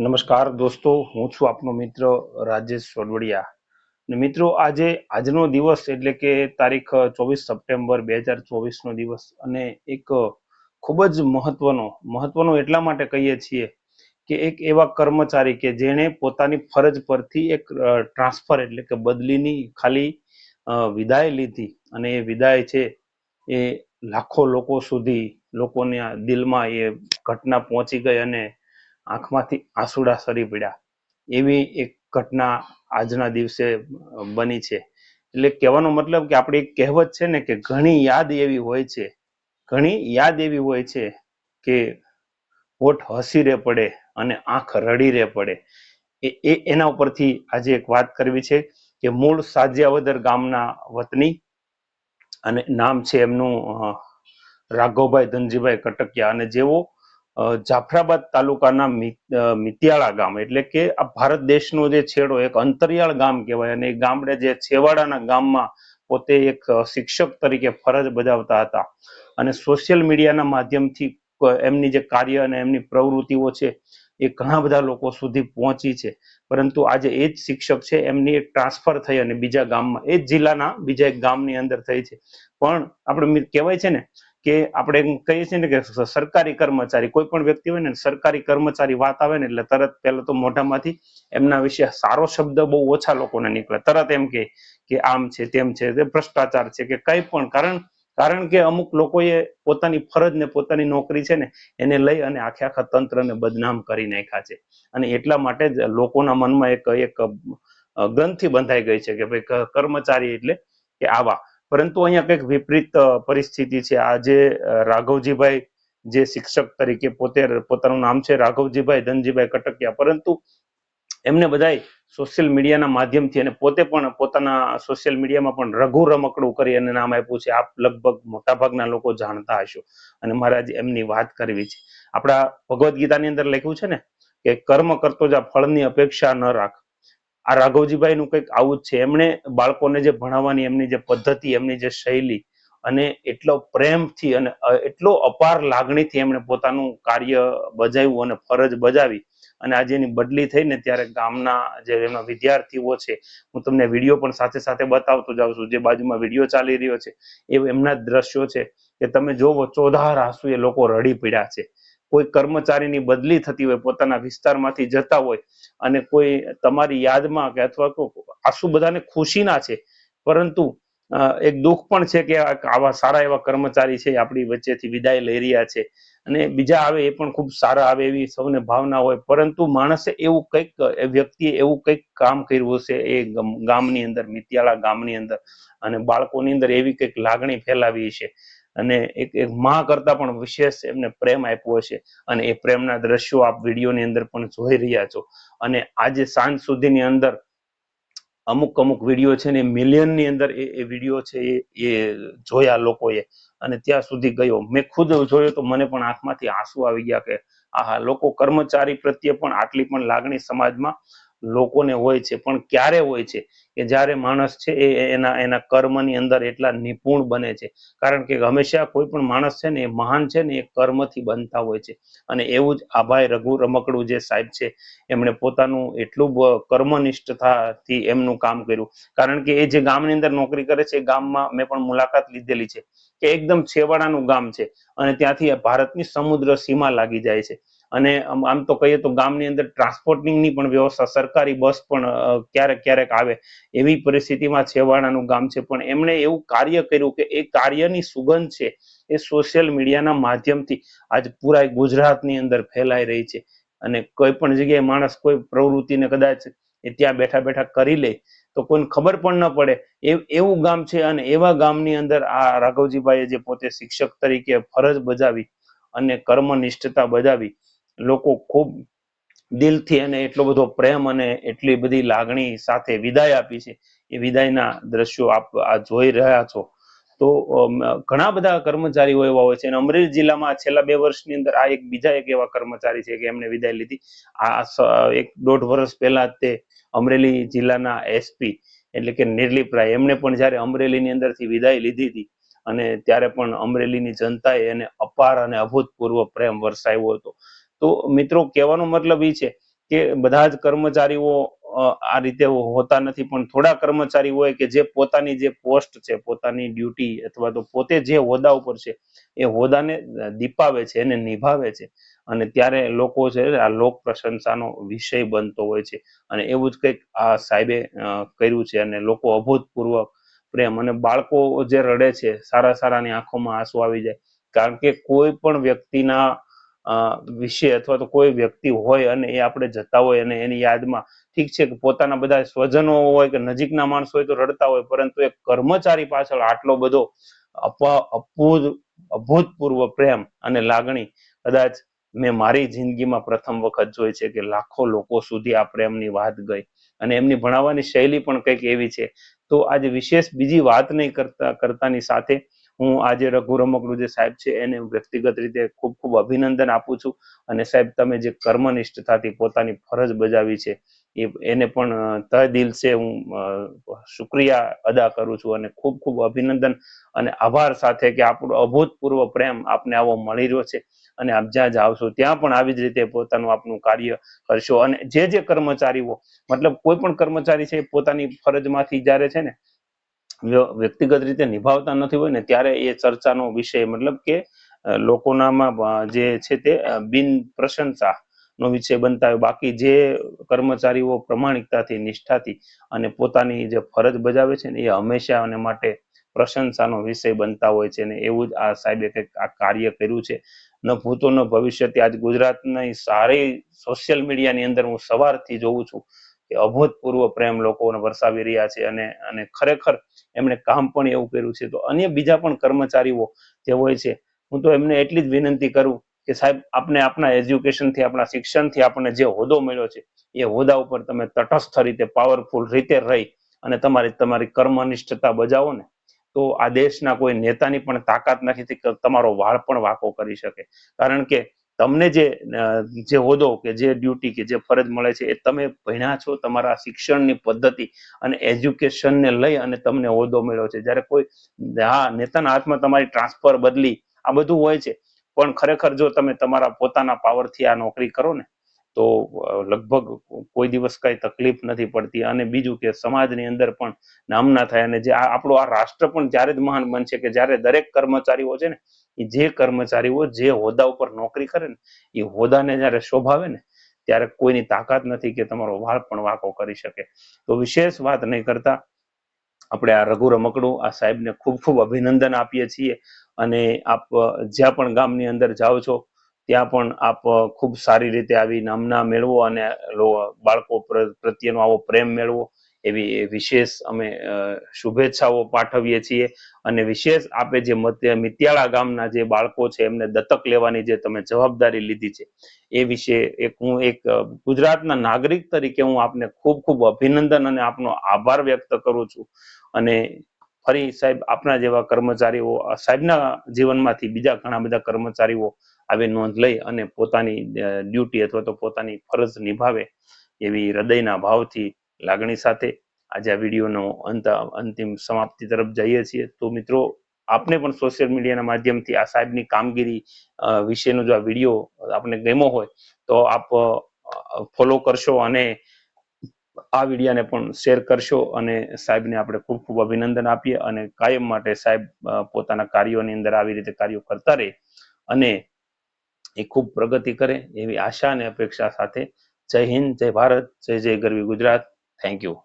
નમસ્કાર દોસ્તો, હું છું આપનો મિત્ર રાજેશ સોડવડિયા ને મિત્રો, આજે આજનો દિવસ એટલે કે તારીખ ચોવીસ સપ્ટેમ્બર બે હજાર ચોવીસનો દિવસ અને એક ખૂબ જ મહત્વનો મહત્વનો એટલા માટે કહીએ છીએ કે એક એવા કર્મચારી કે જેણે પોતાની ફરજ પરથી એક ટ્રાન્સફર એટલે કે બદલીની ખાલી વિદાય લીધી. અને એ વિદાય છે એ લાખો લોકો સુધી લોકોના દિલમાં એ ઘટના પહોંચી ગઈ અને આંખમાંથી આંસુડા સરી પડ્યા. એવી એક ઘટના આજના દિવસે બની છે. એટલે કહેવાનો મતલબ કે આપણી એક કહેવત છે ને કે ઘણી યાદ એવી હોય છે, ઘણી યાદ એવી હોય છે કે હોઠ હસી રે પડે અને આંખ રડી રે પડે. એ એના ઉપરથી આજે એક વાત કરવી છે કે મૂળ સાજિયાવદર ગામના વતની અને નામ છે એમનું રાઘવભાઈ ધનજીભાઈ કટકિયા અને જેઓ જાફરાબાદ તાલુકાના મિતિયાળા ગામ. એટલે કે આ ભારત દેશનો જે છેડો, એક અંતરિયાળ ગામ કહેવાય અને એ ગામડે જે છેવાડાના ગામમાં પોતે એક શિક્ષક તરીકે ફરજ બજાવતા હતા. અને સોશિયલ મીડિયાના માધ્યમથી એમની જે કાર્ય અને એમની પ્રવૃત્તિઓ છે, એ ઘણા બધા લોકો સુધી પહોંચી છે. પરંતુ આજે એ જ શિક્ષક છે, એમની એક ટ્રાન્સફર થઈ અને બીજા ગામમાં, એ જ જિલ્લાના બીજા એક ગામની અંદર થઈ છે. પણ આપણે કહેવાય છે ને કે આપણે કહીએ છીએ ને કે સરકારી કર્મચારી, કોઈ પણ વ્યક્તિ હોય ને, સરકારી કર્મચારી વાત આવે ને એટલે તરત પહેલા તો મોઢામાંથી એમના વિશે સારો શબ્દ બહુ ઓછા લોકોને નીકળે. તરત એમ કે કે આમ છે, તેમ છે ભ્રષ્ટાચાર છે કે કંઈ પણ. કારણ કારણ કે અમુક લોકોએ પોતાની ફરજ ને પોતાની નોકરી છે ને, એને લઈ અને આખે આખા તંત્રને બદનામ કરી નાખ્યા છે. અને એટલા માટે જ લોકોના મનમાં એક એક ગ્રંથિ બંધાઈ ગઈ છે કે ભાઈ કર્મચારી એટલે કે આવા. પરંતુ અહીંયા કંઈક વિપરીત પરિસ્થિતિ છે. આજે રાઘવજીભાઈ જે શિક્ષક તરીકે પોતે, પોતાનું નામ છે રાઘવજીભાઈ, ધનજીભાઈ કટકિયા. પરંતુ એમને બધાય સોશિયલ મીડિયાના માધ્યમથી અને પોતે પણ પોતાના સોશિયલ મીડિયામાં પણ રઘુ રમકડું કરી અને નામ આપ્યું છે. આપ લગભગ મોટાભાગના લોકો જાણતા હશો. અને મારે એમની વાત કરવી છે. આપણા ભગવદ્ ગીતાની અંદર લખ્યું છે ને કે કર્મ કરતો જ આ ફળની અપેક્ષા ન રાખ. આ રાઘવજીભાઈનું કંઈક આવું જ છે. એમણે બાળકોને જે ભણાવવાની, એમની જે પદ્ધતિ, એમની જે શૈલી અને એટલો પ્રેમથી અને એટલો અપાર લાગણીથી એમણે પોતાનું કાર્ય બજાવ્યું અને ફરજ બજાવી અને આજે એની બદલી થઈ ને ત્યારે ગામના જે એમના વિદ્યાર્થીઓ છે, હું તમને વીડિયો પણ સાથે સાથે બતાવતો જાઉં છું. જે બાજુમાં વીડિયો ચાલી રહ્યો છે, એ એમના દ્રશ્યો છે કે તમે જોવો, ચોધાર આંસુ એ લોકો રડી પડ્યા છે. કોઈ કર્મચારીની બદલી થતી હોય, પોતાના વિસ્તારમાંથી જતા હોય અને કોઈ તમારી યાદમાં કે અથવા તો આંસુ બધાને ખુશીના છે, પરંતુ એક દુઃખ પણ છે કે આવા સારા એવા કર્મચારી છે, આપણી વચ્ચેથી વિદાય લઈ રહ્યા છે અને બીજા આવે એ પણ ખૂબ સારા આવે એવી સૌને ભાવના હોય, પરંતુ માણસે એવું કંઈક વ્યક્તિએ એવું કંઈક કામ કર્યું હશે, એ ગામની અંદર, મિતિયાળા ગામની અંદર અને બાળકોની અંદર એવી કંઈક લાગણી ફેલાવી છે અને એક એક માં કરતા પણ વિશેષ એમને પ્રેમ આપ્યો છે. અને એ પ્રેમના દ્રશ્યો આપ વિડીયોની અંદર પણ જોઈ રહ્યા છો. અને આજે સાંજ સુધીની અંદર અમુક અમુક વીડિયો છે ને મિલિયનની અંદર એ વીડિયો છે એ જોયા લોકોએ. અને ત્યાં સુધી ગયો. મેં ખુદ જોયો તો મને પણ આંખમાંથી આંસુ આવી ગયા કે, આહા, લોકો કર્મચારી પ્રત્યે પણ આટલી પણ લાગણી સમાજમાં લોકોને હોય છે, પણ ક્યારે હોય છે કે જ્યારે માણસ છે એ એના એના કર્મની અંદર એટલા નિપુણ બને છે. કારણ કે હંમેશા કોઈ પણ માણસ છે ને એ મહાન છે ને એ કર્મથી બનતા હોય છે. અને એવું જ આભાઈ રઘુ રમકડું જે સાહેબ છે, એમણે પોતાનું એટલું કર્મનિષ્ઠતાથી એમનું કામ કર્યું. કારણ કે એ જે ગામની અંદર નોકરી કરે છે, એ ગામમાં મેં પણ મુલાકાત લીધેલી છે કે એકદમ છેવાડાનું ગામ છે અને ત્યાંથી ભારતની સમુદ્ર સીમા લાગી જાય છે. અને આમ તો કહીએ તો ગામની અંદર ટ્રાન્સપોર્ટિંગની પણ વ્યવસ્થા, સરકારી બસ પણ ક્યારેક ક્યારેક આવે. એવી પરિસ્થિતિમાં છેવાડાનું ગામ છે. પણ એમણે એવું કાર્ય કર્યું કે એ કાર્યની સુગંધ છે એ સોશિયલ મીડિયાના માધ્યમથી આજ પૂરા ગુજરાતની અંદર ફેલાઈ રહી છે. અને કોઈ પણ જગ્યાએ માણસ કોઈ પ્રવૃત્તિને કદાચ એ ત્યાં બેઠા બેઠા કરી લે, તો કોઈને ખબર પણ ન પડે. એ એવું ગામ છે અને એવા ગામની અંદર આ રાઘવજીભાઈએ જે પોતે શિક્ષક તરીકે ફરજ બજાવી અને કર્મનિષ્ઠતા બજાવી લોકો ખૂબ દિલથી અને એટલો બધો પ્રેમ અને એટલી બધી લાગણી સાથે વિદાય આપી છે. એ વિદાયના દ્રશ્યો આપ આ જોઈ રહ્યા છો. તો ઘણા બધા કર્મચારીઓ એવા હોય છે અને અમરેલી જિલ્લામાં છેલ્લા બે વર્ષની અંદર આ એક બીજા એક એવા કર્મચારી છે કે એમને વિદાય લીધી. આ એક દોઢ વર્ષ પહેલા તે અમરેલી જિલ્લાના એસપી એટલે કે નિર્લિપરાય એમને પણ જ્યારે અમરેલીની અંદરથી વિદાય લીધી હતી અને ત્યારે પણ અમરેલીની જનતાએ એને અપાર અને અભૂતપૂર્વ પ્રેમ વરસાવ્યો હતો. તો મિત્રો, કહેવાનો મતલબ એ છે કે બધા જ કર્મચારીઓ આ રીતે હોતા નથી, પણ થોડા કર્મચારી હોય કે જે પોતાની જે પોસ્ટ છે, પોતાની ડ્યુટી અથવા તો પોતે જે હોદ્દા ઉપર છે, એ હોદ્દાને દીપાવે છે, એને નિભાવે છે. અને ત્યારે લોકો છે, આ લોક પ્રશંસાનો વિષય બનતો હોય છે. અને એવું જ કંઈક આ સાહેબે કર્યું છે અને લોકો અભૂતપૂર્વક પ્રેમ અને બાળકો જે રડે છે, સારા સારાની આંખોમાં આંસુ આવી જાય. કારણ કે કોઈ પણ વ્યક્તિના વિશે અથવા તો કોઈ વ્યક્તિ હોય અને એ આપણે જતા હોય અને એની યાદમાં ઠીક છે કે પોતાના બધા સ્વજનો હોય કે નજીકના માણસો હોય તો રડતા હોય, પરંતુ એ કર્મચારી પાછળ આટલો બધો અભૂતપૂર્વ પ્રેમ અને લાગણી કદાચ મેં મારી જિંદગીમાં પ્રથમ વખત જોઈ છે કે લાખો લોકો સુધી આ પ્રેમની વાત ગઈ. અને એમની ભણાવવાની શૈલી પણ કંઈક એવી છે. તો આજે વિશેષ બીજી વાત નહીં કરતા, કરતાની સાથે હું આજે રઘુ રમકડું જે સાહેબ છે, એને હું વ્યક્તિગત રીતે ખૂબ ખૂબ અભિનંદન આપું છું. અને સાહેબ, તમે જે કર્મનિષ્ઠતાથી પોતાની ફરજ બજાવી છે, એ એને પણ તહે દિલ છે હું શુક્રિયા અદા કરું છું અને ખૂબ ખૂબ અભિનંદન અને આભાર સાથે કે આપણો અભૂતપૂર્વ પ્રેમ આપને આવો મળી રહ્યો છે અને આપ જ્યાં જાવશો ત્યાં પણ આવી જ રીતે પોતાનું આપનું કાર્ય કરશો. અને જે જે કર્મચારીઓ, મતલબ કોઈ પણ કર્મચારી છે પોતાની ફરજમાંથી જ્યારે છે ને વ્યક્તિગત રીતે નિભાવતા નથી હોય ને ત્યારે એ ચર્ચાનો વિષય, મતલબ કે લોકોનામાં જે છે તે બિન પ્રશંસા નો વિષય બનતા હોય. બાકી જે કર્મચારીઓ પ્રમાણિકતાથી, નિષ્ઠાથી અને પોતાની જે ફરજ બજાવે છે ને એ હંમેશા અને માટે પ્રશંસાનો વિષય બનતા હોય છે ને એવું જ આ સાહેબે કંઈક આ કાર્ય કર્યું છે. ન ભૂતો ન ભવિષ્યથી. આજ ગુજરાતની સારી સોશિયલ મીડિયાની અંદર હું સવારથી જોઉં છું. કે અભૂતપૂર્વ પ્રેમ લોકોને વરસાવી રહ્યા છે અને અને ખરેખર એમણે કામ પણ એવું કર્યું છે. તો અન્ય બીજા પણ કર્મચારીઓ જે હોય છે, હું તો એમને એટલી જ વિનંતી કરું કે સાહેબ આપણે આપણા એજ્યુકેશનથી આપણા શિક્ષણથી આપણને જે હોદ્દો મળ્યો છે, એ હોદ્દા ઉપર તમે તટસ્થ રીતે, પાવરફુલ રીતે રહી અને તમારી તમારી કર્મનિષ્ઠતા બજાવો ને, તો આ દેશના કોઈ નેતાની પણ તાકાત નથી તમારો વાળ પણ વાકો કરી શકે. કારણ કે તમને જે જે હોદ્દો કે જે ડ્યુટી કે જે ફરજ મળે છે એ તમે ભણ્યા છો, તમારા શિક્ષણની પદ્ધતિ અને એજ્યુકેશનને લઈ અને તમને હોદ્દો મળ્યો છે. જ્યારે કોઈ, હા, નેતાના હાથમાં તમારી ટ્રાન્સફર બદલી આ બધું હોય છે. પણ ખરેખર જો તમે તમારા પોતાના પાવરથી આ નોકરી કરો ને તો લગભગ કોઈ દિવસ કઈ તકલીફ નથી પડતી. અને બીજું કે સમાજની અંદર પણ નામના થાય. અને જે આપણો આ રાષ્ટ્ર પણ જ્યારે જ મહાન બનશે કે જ્યારે દરેક કર્મચારીઓ છે ને, એ જે કર્મચારીઓ જે હોદ્દા ઉપર નોકરી કરે ને, એ હોદ્દાને જ્યારે શોભાવે ને, ત્યારે કોઈની તાકાત નથી કે તમારો વાળ પણ વાંકો કરી શકે. તો વિશેષ વાત નહીં કરતા. આપણે આ રઘુ રમકડું, આ સાહેબને ખૂબ ખૂબ અભિનંદન આપીએ છીએ. અને આપ જ્યાં પણ ગામની અંદર જાઓ છો ત્યાં પણ આપ ખૂબ સારી રીતે આવી નામના મેળવો અને બાળકો પ્રત્યેનો આવો પ્રેમ મેળવો. એવી વિશેષ અમે શુભેચ્છાઓ પાઠવીએ છીએ. અને વિશેષ આપે જે મિત્યાળા ગામના જે બાળકો છે, એમને દત્તક લેવાની જે તમે જવાબદારી લીધી છે, એ વિશે એક હું એક ગુજરાતના નાગરિક તરીકે હું આપને ખૂબ ખૂબ અભિનંદન અને આપનો આભાર વ્યક્ત કરું છું. અને ફરી સાહેબ, આપના જેવા કર્મચારીઓ સાહેબના જીવનમાંથી બીજા ઘણા બધા કર્મચારીઓ આવી નોંધ લઈ અને પોતાની ડ્યુટી અથવા તો પોતાની ફરજ નિભાવે એવી હૃદયના ભાવથી લાગણી સાથે આજે આ વિડીયોનો અંત, અંતિમ સમાપ્તિ તરફ જઈએ છીએ. તો મિત્રો, આપને પણ સોશિયલ મીડિયાના માધ્યમથી આ સાહેબની કામગીરી વિશેનો જો આ વીડિયો આપને ગમ્યો હોય, તો આપ ફોલો કરશો અને આ વિડીયાને પણ શેર કરશો અને સાહેબને આપણે ખૂબ ખૂબ અભિનંદન આપીએ અને કાયમ માટે સાહેબ પોતાના કાર્યોની અંદર આવી રીતે કાર્યો કરતા રહે અને એ ખૂબ પ્રગતિ કરે એવી આશા અને અપેક્ષા સાથે જય હિન્દ, જય ભારત, જય જય ગરવી ગુજરાત. Thank you